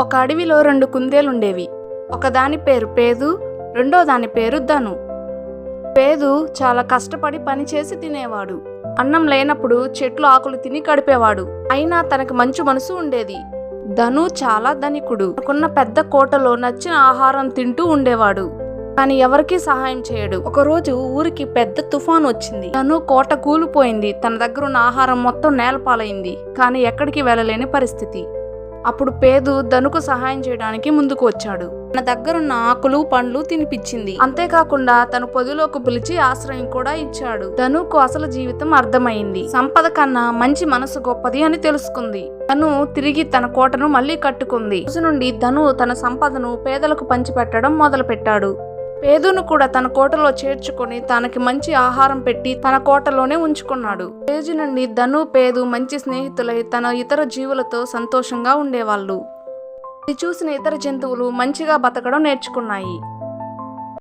ఒక అడవిలో రెండు కుందేలుండేవి. ఒకదాని పేరు పేదు రెండో దాని పేరు ధను. పేదు చాలా కష్టపడి పనిచేసి తినేవాడు. అన్నం లేనప్పుడు చెట్లు ఆకులు తిని గడిపేవాడు. అయినా తనకు మంచి మనసు ఉండేది. ధను చాలా ధనికుడు. తనకున్న పెద్ద కోటలో నచ్చిన ఆహారం తింటూ ఉండేవాడు. కానీ ఎవరికీ సహాయం చేయడు. ఒకరోజు ఊరికి పెద్ద తుఫాన్ వచ్చింది. తను కోట కూలిపోయింది. తన దగ్గర ఉన్న ఆహారం మొత్తం నేలపాలైంది. కానీ ఎక్కడికి వెళ్ళలేని పరిస్థితి. అప్పుడు పేదు ధనుకు సహాయం చేయడానికి ముందుకు వచ్చాడు. తన దగ్గరున్న ఆకులు పండ్లు తినిపించింది. అంతేకాకుండా తను పొదిలోకి పిలిచి ఆశ్రయం కూడా ఇచ్చాడు. ధనుకు అసలు జీవితం అర్థమైంది. సంపద కన్నా మంచి మనసు గొప్పది అని తెలుసుకుంది. తను తిరిగి తన కోటను మళ్ళీ కట్టుకుంది. రోజు నుండి ధను తన సంపదను పేదలకు పంచిపెట్టడం మొదలుపెట్టాడు. పేదును కూడా తన కోటలో చేర్చుకొని తనకి మంచి ఆహారం పెట్టి తన కోటలోనే ఉంచుకున్నాడు. పేజు నుండి ధను పేదు మంచి స్నేహితులై తన ఇతర జీవులతో సంతోషంగా ఉండేవాళ్ళు. ఇది చూసిన ఇతర జంతువులు మంచిగా బతకడం నేర్చుకున్నాయి.